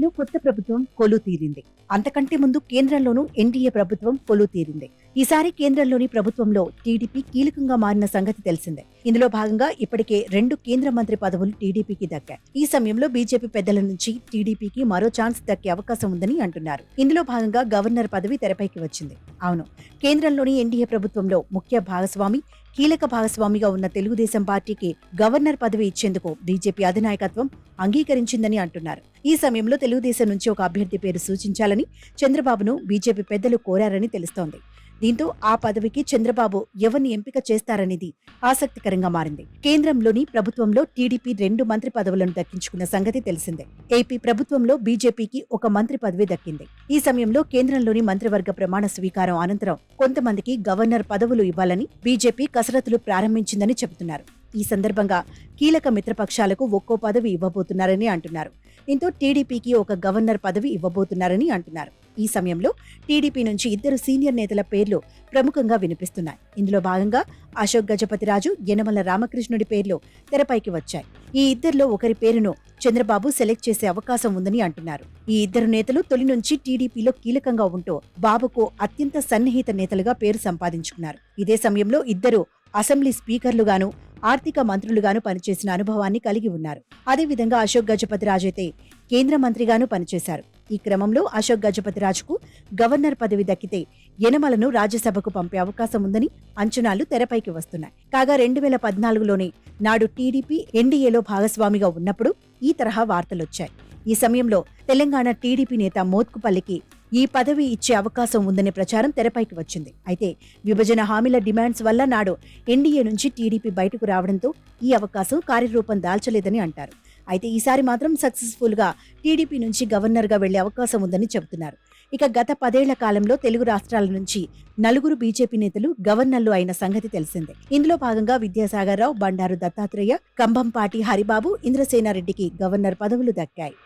ఏపీలో కొత్త ప్రభుత్వం కొలు తీరింది అంతకంటే ముందు కేంద్రంలోనూ ఎన్డీఏ ప్రభుత్వం కొలు తీరింది ఈసారి కేంద్రంలోని ప్రభుత్వంలో టీడీపీ కీలకంగా మారిన సంగతి తెలిసిందే. ఇందులో భాగంగా ఇప్పటికే రెండు కేంద్ర మంత్రి పదవులు టీడీపీకి దక్కాయి. ఈ సమయంలో బీజేపీ పెద్దల నుంచి టీడీపీకి మరో ఛాన్స్ దక్కే అవకాశం ఉందని అంటున్నారు. ఇందులో భాగంగా గవర్నర్ పదవి తెరపైకి వచ్చింది. అవును కేంద్రంలోని ఎన్డీఏ ప్రభుత్వంలో ముఖ్య భాగస్వామి కీలక భాగస్వామిగా ఉన్న తెలుగుదేశం పార్టీకి గవర్నర్ పదవి ఇచ్చేందుకు బీజేపీ అధినాయకత్వం అంగీకరించిందని అంటున్నారు. ఈ సమయంలో తెలుగుదేశం నుంచి ఒక అభ్యర్థి పేరు సూచించాలని చంద్రబాబును బీజేపీ పెద్దలు కోరారని తెలుస్తోంది. దీంతో ఆ పదవికి చంద్రబాబు ఎవరిని ఎంపిక చేస్తారనేది ఆసక్తికరంగా మారింది. కేంద్రంలోని ప్రభుత్వంలో టీడీపీ రెండు మంత్రి పదవులను దక్కించుకున్న సంగతి తెలిసిందే. ఏపీ ప్రభుత్వంలో బీజేపీకి ఒక మంత్రి పదవి దక్కింది. ఈ సమయంలో కేంద్రంలోని మంత్రివర్గ ప్రమాణ స్వీకారం అనంతరం కొంతమందికి గవర్నర్ పదవులు ఇవ్వాలని బీజేపీ కసరత్తులు ప్రారంభించిందని చెబుతున్నారు. ఈ సందర్భంగా కీలక మిత్రపక్షాలకు ఒక్కో పదవి ఇవ్వబోతున్నారని అంటున్నారు. దీంతో టీడీపీకి ఒక గవర్నర్ పదవి ఇవ్వబోతున్నారని అంటున్నారు. ఈ సమయంలో టీడీపీ నుంచి ఇద్దరు సీనియర్ నేతల పేర్లు ప్రముఖంగా వినిపిస్తున్నాయి. ఇందులో భాగంగా అశోక్ గజపతిరాజు యనమల రామకృష్ణుడి పేర్లు తెరపైకి వచ్చాయి. ఈ ఇద్దరిలో ఒకరి పేరును చంద్రబాబు సెలెక్ట్ చేసే అవకాశం ఉందని అంటున్నారు. ఈ ఇద్దరు నేతలు తొలి నుంచి టీడీపీలో కీలకంగా ఉంటూ బాబుకు అత్యంత సన్నిహిత నేతలుగా పేరు సంపాదించుకున్నారు. ఇదే సమయంలో ఇద్దరు అసెంబ్లీ స్పీకర్లుగాను ఆర్థిక మంత్రులుగాను పనిచేసిన అనుభవాన్ని కలిగి ఉన్నారు. అదేవిధంగా అశోక్ గజపతిరాజు అయితే కేంద్ర మంత్రిగాను పనిచేశారు. ఈ క్రమంలో అశోక్ గజపతిరాజుకు గవర్నర్ పదవి దక్కితే యనమలను రాజ్యసభకు పంపే అవకాశం ఉందని అంచనాలు తెరపైకి వస్తున్నాయి. కాగా రెండు వేల పద్నాలుగులోనే నాడు టీడీపీ ఎన్డీఏలో భాగస్వామిగా ఉన్నప్పుడు ఈ తరహా వార్తలొచ్చాయి. ఈ సమయంలో తెలంగాణ టీడీపీ నేత మోత్కుపల్లికి ఈ పదవి ఇచ్చే అవకాశం ఉందనే ప్రచారం తెరపైకి వచ్చింది. అయితే విభజన హామీల డిమాండ్స్ వల్ల నాడు ఎన్డీఏ నుంచి టీడీపీ బయటకు రావడంతో ఈ అవకాశం కార్యరూపం దాల్చలేదని అంటారు. అయితే ఈసారి మాత్రం సక్సెస్ఫుల్గా టీడీపీ నుంచి గవర్నర్గా వెళ్ళే అవకాశం ఉందని చెబుతున్నారు. ఇక గత పదేళ్ళ కాలంలో తెలుగు రాష్ట్రాల నుంచి నలుగురు బీజేపీ నేతలు గవర్నర్లు అయిన సంగతి తెలిసిందే. ఇందులో భాగంగా విద్యాసాగర్ రావు బండారు దత్తాత్రేయ కంభంపాటి హరిబాబు ఇంద్రసేనారెడ్డికి గవర్నర్ పదవులు దక్కాయి.